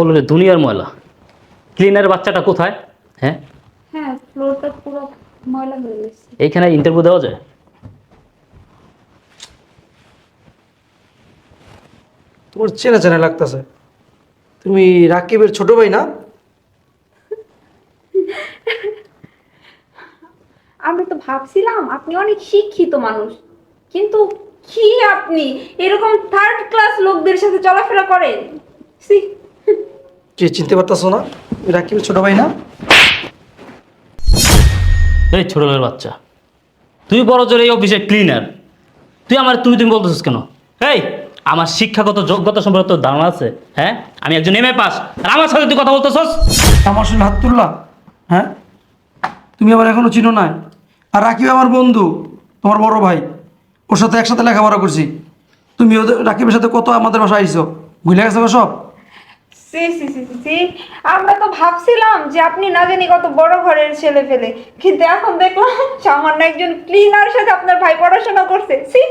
ফলরে দুনিয়ার ময়লা। ক্লিনার বাচ্চাটা কোথায়? হ্যাঁ? হ্যাঁ ফ্লোরটা পুরো ময়লা হয়ে গেছে। এইখানে ইন্টারভিউ দেওয়া যায়? তোমার চেনা চেনা লাগতেছে। তুমি রাকিবের ছোট ভাই না? আমি তো ভাবছিলাম আপনি অনেক শিক্ষিত মানুষ। কিন্তু কি আপনি? এরকম থার্ড ক্লাস লোকদের সাথে চলাফেরা করেন? যে চিনতে পারতাছো না? তুমি রাকিবের ছোট ভাই না? এই ছোট লোকের বাচ্চা। তুই বড় জোর এই অফিসের ক্লিনার তুই আমার তুমি তুমি বলতেছিস কেন? এই আমার শিক্ষাগত যোগ্যতা সম্পর্কে তোর ধারণা আছে হ্যাঁ? আমি একজন এম এ পাস আর আমার সাথে তুই কথা বলতেছস? আমার সঙ্গে হাত তুললা হ্যাঁ? তুমি আবার এখনও চিনো নাই। আর রাকিব আমার বন্ধু তোমার বড় ভাই। ওর সাথে একসাথে লেখাপড়া করছি। তুমি ওদের রাকিবের সাথে কত আমাদের বাসায় আইসো ভুলে গেছো সব? সি সি সি সি আমরা তো ভাবছিলাম যে আপনি না জানি কত বড় ঘরের ছেলে ফেলে। কিন্তু এখন দেখলাম সামান্য একজন ক্লিনার সাথে আপনার ভাই পড়াশোনা করছে। সি।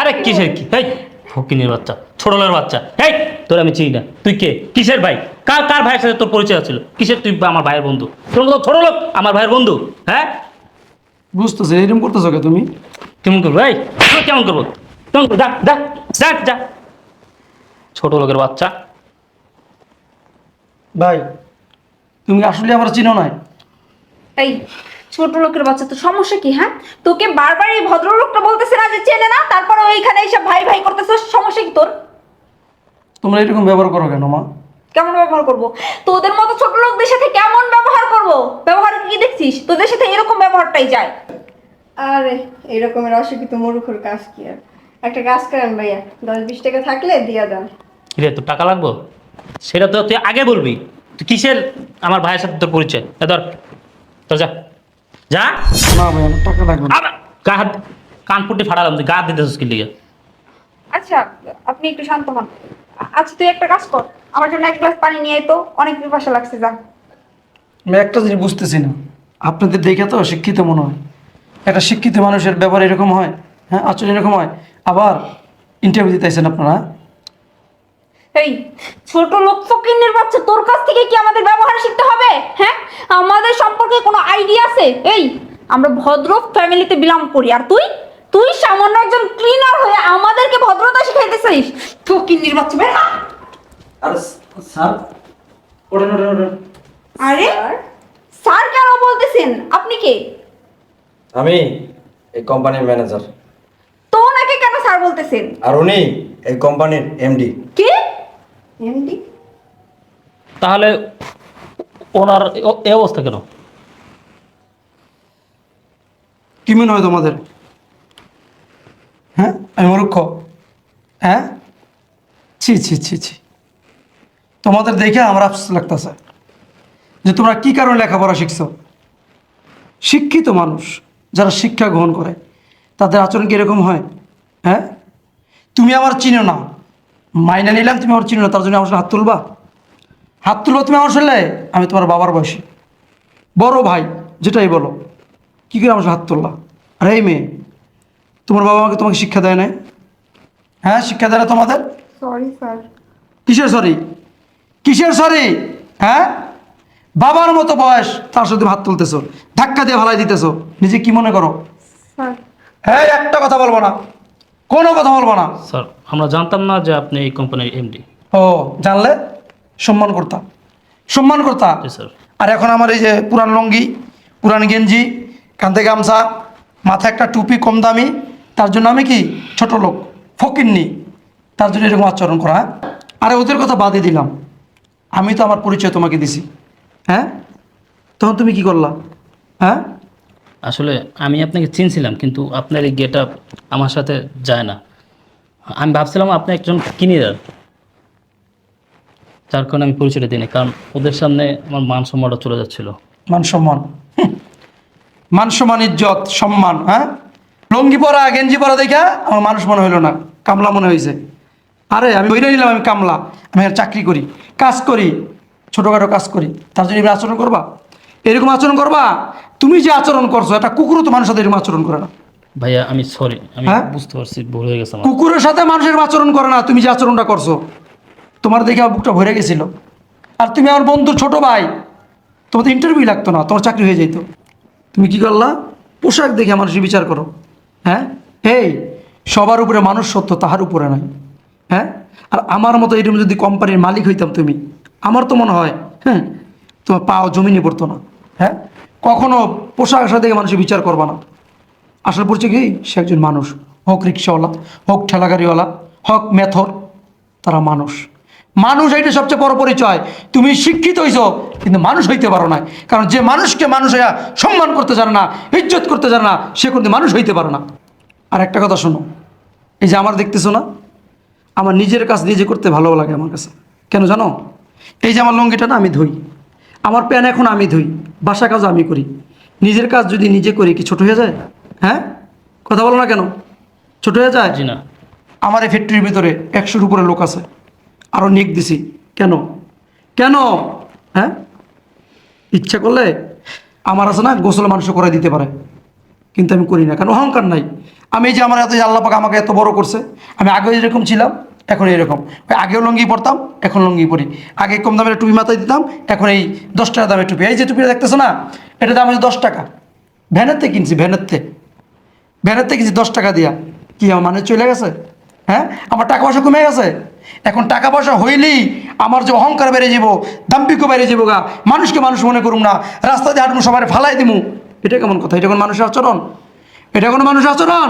আরে কিসের কি? এই ফকিনের বাচ্চা ছোট লোকের বাচ্চা। এই তোর আমি চিনি না। তুই কে? কিসের ভাই? কার কার ভাইয়ের সাথে তোর পরিচয় ছিল? কিসের তুই আমার ভাইয়ের বন্ধু? তোর মতো ছোট লোক আমার ভাইয়ের বন্ধু হ্যাঁ? বুঝতেছো এরকম করতেছো কে তুমি? কেমন করব? এই কেমন করব? কেমন করব? যা যা যা যা। ছোট লোকের বাচ্চা। ভাই তুমি আসলে আমার চিনো নাই। এই ছোট লোকের বাচ্চা তো সমস্যা কি হ্যাঁ? তোকে বারবার এই ভদ্রলোকটা বলতেছে না যে চেনে না তারপরে ওইখানে এইসব ভাই ভাই করতেছে সমস্যা কি তোর? তোমরা এরকম ব্যবহার করো কেন মা? কেমন ব্যবহার করব? তোদের মতো ছোট লোকদের সাথে কেমন ব্যবহার করব? ব্যবহার কি দেখছিস? তোদের সাথে এরকম ব্যবহারটাই যায়। আরে এরকমের অশিক্ষিত মূর্খর কাজ কি আর? একটা কাজ করেন ভাইয়া দশ বিশ টাকা থাকলে দিয়া দেন। কিরে তোর টাকা লাগবো? সেটা তো তুই আগে বলবি। তুই কিসের আমার ভাইয়ের সাথে তোর পরিচয়? এ ধর তোর যা। যা। না ভাই আমার টাকা লাগবে না। আবার গা হাত কানপুটি ফাটালাম তুই গা হাত দিতেছিস কি লিগে? আচ্ছা আপনি একটু শান্ত হন। আ- আচ্ছা তুই একটা কাজ কর। আমার জন্য এক গ্লাস পানি নিয়ে আয় তো অনেক পিপাসা লাগছে যা। আমি একটা জিনিস বুঝতেছি না। আপনাদের দেখে তো শিক্ষিত মনে হয়। একটা শিক্ষিত মানুষের ব্যাপার এরকম হয় হ্যাঁ আচরণ এরকম হয়। আবার ইন্টারভিউ দিতে আইসেন আপনারা? এই ছোট লোক ফকিনের বাচ্চা তোর কাছ থেকে কি আমাদের ব্যবহার শিখতে হবে? হ্যাঁ? আমাদের সম্পর্কে কোনো আইডিয়া আছে? এই আমরা ভদ্র ফ্যামিলিতে বিলং করি। আর তুই? তুই সামান্য একজন ক্লিনার হয়ে আমাদেরকে ভদ্রতা শিখাইতেছিস। ফকিনের বাচ্চা বের হ। আরে স্যার ওঠেন ওঠেন ওঠেন। আরে স্যার? কেন বলতেছেন? আপনি কে? আমি এই কোম্পানির ম্যানেজার তো ওনাকে কেন স্যার বলতেছেন? আর উনি এই কোম্পানির এমডি এমডি তাহলে ওনার এ- এই অবস্থা কেন? কি মনে হয় তোমাদের? হ্যাঁ? আমি মূর্খ? হ্যাঁ? ছি ছি ছি ছি। তোমাদের দেখে আমার আফসোস লাগতেছে যে তোমরা কি কারণে লেখাপড়া শিখছো? শিক্ষিত মানুষ যারা শিক্ষা গ্রহণ করে তাদের আচরণ কীরকম হয়? হ্যাঁ? তুমি আমার চিনো না। মাইনা নিলাম তুমি আমার চিনো না তার জন্য আমার হাত তুলবা। হাত তুলবো তুমি আমার শুনলে আমি তোমার বাবার বয়সী। বড় ভাই যেটাই বলো। কী করে আমার হাত তুললা? আরে এই মেয়ে তোমার বাবা আমাকে তোমাকে শিক্ষা দেয় নাই? হ্যাঁ শিক্ষা দেয় না তোমাদের? সরি স্যার কিসের সরি কিসের সরি হ্যাঁ? বাবার মতো বয়স তার সাথে হাত তুলতেছো। ধাক্কা দিয়ে ভালাই দিতেছো। নিজে কি মনে করো? হ্যাঁ একটা কথা বলব না। কোনো কথা বলব না। স্যার আমরা জানতাম না যে আপনি এই কোম্পানির এমডি ও জানলে? সম্মান করতাম সম্মান করতাম জি স্যার। আর এখন আমার এই যে পুরান লঙ্গি পুরান গেঞ্জি কাঁধে গামছা মাথায় একটা টুপি কম দামি তার জন্য আমি কি ছোট লোক ফকিরনি তার জন্য এরকম আচরণ করা হ্যাঁ? আরে ওদের কথা বাদই দিলাম। আমি তো আমার পরিচয় তোমাকে দিছি হ্যাঁ? তখন তুমি কি করলা হ্যাঁ? আসলে আমি আপনাকে চিনছিলাম, কিন্তু আপনার এই গেট আপ আমার সাথে যায় না। আমি ভাবছিলাম আপনি একজন কিনিদার, যার কারণে আমি পরিচয়টা দিইনি, কারণ ওদের সামনে আমার মান সম্মানটা চলে যাচ্ছিল। মান সম্মান। মান সম্মান, ইজ্জত, সম্মান হ্যাঁ? লঙ্গি পরা, গেঞ্জি পরা দেখা আমার মানুষ মনে হইল না, কামলা মনে হয়েছে আরে, আমি বইরে নিলাম আমি কামলা, আমি চাকরি করি, কাজ করি, ছোটোখাটো কাজ করি। তার জন্য আচরণ করবা? এরকম আচরণ করবা? তুমি যে আচরণ করছ একটা কুকুরও তো মানুষের সাথে এরকম আচরণ করে না। ভাইয়া আমি সরি আমি হ্যাঁ? বুঝতে পারছি ভুল হয়ে গেছে আমার। কুকুরের সাথে মানুষের আচরণ করে না তুমি যে আচরণটা করছ। তোমার দেখে আমার বুকটা ভরে গেছিল। আর তুমি আমার বন্ধুর ছোট ভাই তোমার ইন্টারভিউ লাগতো না তোমার চাকরি হয়ে যেত তুমি কি করলা? পোশাক দেখে মানুষের বিচার করো। হ্যাঁ? এই সবার উপরে মানুষ সত্য তাহার উপরে নাই। হ্যাঁ? আর আমার মতো এরকম যদি কোম্পানির মালিক হইতাম তুমি আমার তো মনে হয় হ্যাঁ তোমার পাও জমিনে পড়তো না। হ্যাঁ? কখনো পোশাক আশা দেখে মানুষের বিচার করবা না। আসলে পড়ছে কি? সে একজন মানুষ। হোক রিক্সাওয়ালা, হোক ঠেলাগাড়িওয়ালা, হোক মেথর, তারা মানুষ। মানুষ এইটা সবচেয়ে বড় পরিচয়। তুমি শিক্ষিত হইছো, কিন্তু মানুষ হইতে পারো না কারণ যে মানুষকে মানুষ সম্মান করতে জানে না, ইজ্জত করতে জানে না, সে কিন্তু মানুষ হইতে পারে না। আর একটা কথা শোনো, এই যে আমার দেখতেছো না, আমার নিজের কাজ নিজে করতে ভালো লাগে আমার কাছে। কেন জানো? এই যে আমার লঙ্গিটা না, আমি ধুই। আমার প্যান এখন আমি ধুই বাসা কাজ আমি করি। নিজের কাজ যদি নিজে করি কি ছোট হয়ে যায়? হ্যাঁ? কথা বলো না কেন? ছোট হয়ে যায়? জি না। আমার এই ফ্যাক্টরির ভিতরে একশোর উপরে লোক আছে। আরও নিক দিছি। কেন? কেন? হ্যাঁ? ইচ্ছা করলে আমার আছে না গোসল মানুষ করে দিতে পারে। কিন্তু আমি করি না। কারণ অহংকার নাই। আমি যে আমার এত যে আল্লাহ পাক আমাকে এত বড় করছে আমি আগে যেরকম ছিলাম এখন এরকম আগেও লুঙ্গি পরতাম, এখন লুঙ্গি পরি। আগে কম দামের টুপি মাথায় দিতাম, এখন এই দশ টাকা দামের টুপি। এই যে টুপিটা দেখতেছো না, এটা দাম হচ্ছে দশ টাকা। ভ্যানের থেকে কিনছি ভ্যানের থেকে ভ্যানের থেকে কিনছি দশ টাকা দিয়া। কি, আমার মানে চলে গেছে? হ্যাঁ? আমার টাকা পয়সা কমে গেছে? এখন টাকা পয়সা হইলেই আমার যে অহংকার বেড়ে যাব দাম্পিকও বেড়ে যাব গা। মানুষকে মানুষ মনে করুম না, রাস্তা দিয়ে হাঁটবো সবাই ফালাই দিমু। এটা কেমন কথা? এটা কোন মানুষের আচরণ? এটা কোনো মানুষের আচরণ?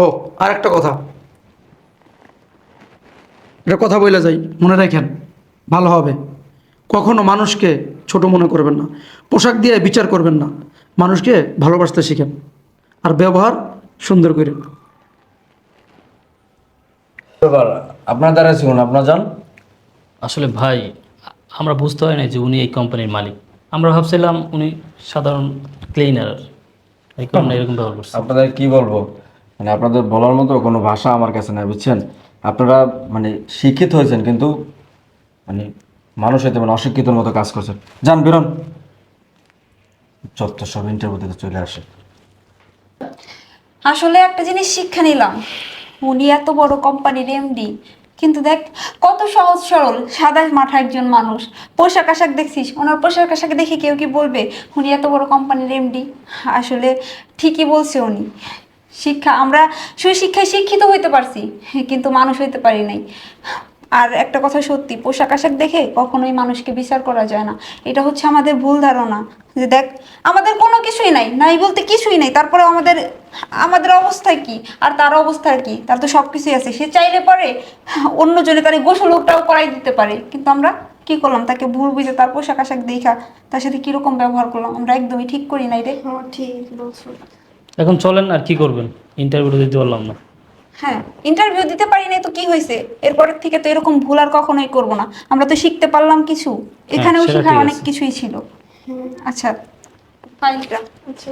ও আর একটা কথা। এটা কথা বলে যাই মনে রাখেন ভালো হবে। কখনো মানুষকে ছোট মনে করবেন না পোশাক দিয়ে বিচার করবেন না মানুষকে ভালোবাসতে শিখেন। আর ব্যবহার সুন্দর করে। আপনার দ্বারা শিখুন আপনার যান আসলে ভাই আমরা বুঝতে হয় না যে উনি এই কোম্পানির মালিক। আমরা ভাবছিলাম উনি সাধারণ ক্লিনার এই কারণে এরকম ব্যবহার করছে। আপনাদের কি বলব? মানে আপনাদের বলার মতো কোনো ভাষা আমার কাছে নাই বুঝছেন? আপনারা মানে শিক্ষিত হয়েছেন, কিন্তু মানে মানুষ হইতে মানে অশিক্ষিতর মতো কাজ করছেন। যান, বেরোন। যত সব ইন্টারভিউ দিতে চলে আসে। আসলে একটা জিনিস শিক্ষা নিলাম। উনি এত বড় কোম্পানির এমডি কিন্তু দেখ, কত সহজ সরল, সাদা মাঠা একজন মানুষ। পোশাক আশাক দেখছিস? ওনার পোশাক আশাক দেখে কেউ কি বলবে, উনি এত বড় কোম্পানির এমডি আসলে ঠিকই বলছে উনি। শিক্ষা, আমরা সুশিক্ষায় শিক্ষিত হইতে পারছি, কিন্তু মানুষ হইতে পারি নাই। আর একটা কথা সত্যি, পোশাক আশাক দেখে কখনোই মানুষকে বিচার করা যায় না। এটা হচ্ছে আমাদের ভুল ধারণা। যে দেখ, আমাদের কোনো কিছুই নাই নাই বলতে কিছুই নাই তারপরে আমাদের আমাদের অবস্থা কি, আর তার অবস্থা কি, তার তো সব কিছুই আছে। সে চাইলে পারে অন্যজনে তার এই গোসলটাও করাই দিতে পারে। কিন্তু আমরা কি করলাম? তাকে ভুল বুঝে তার পোশাক আশাক দেখা, তার সাথে কীরকম ব্যবহার করলাম? আমরা একদমই ঠিক করি নাই রে। হ্যাঁ ঠিক বলছো। এখন চলেন আর কি করবেন? ইন্টারভিউটা দিতে পারলাম না। হ্যাঁ ইন্টারভিউ দিতে পারি নাই তো কি হয়েছে? এরপরের থেকে তো এরকম ভুল আর কখনোই করব না। আমরা তো শিখতে পারলাম কিছু। এখানেও সেটা শেখার ঠিক অনেক আছে। কিছুই ছিল। আচ্ছা ফাইলটা আচ্ছা।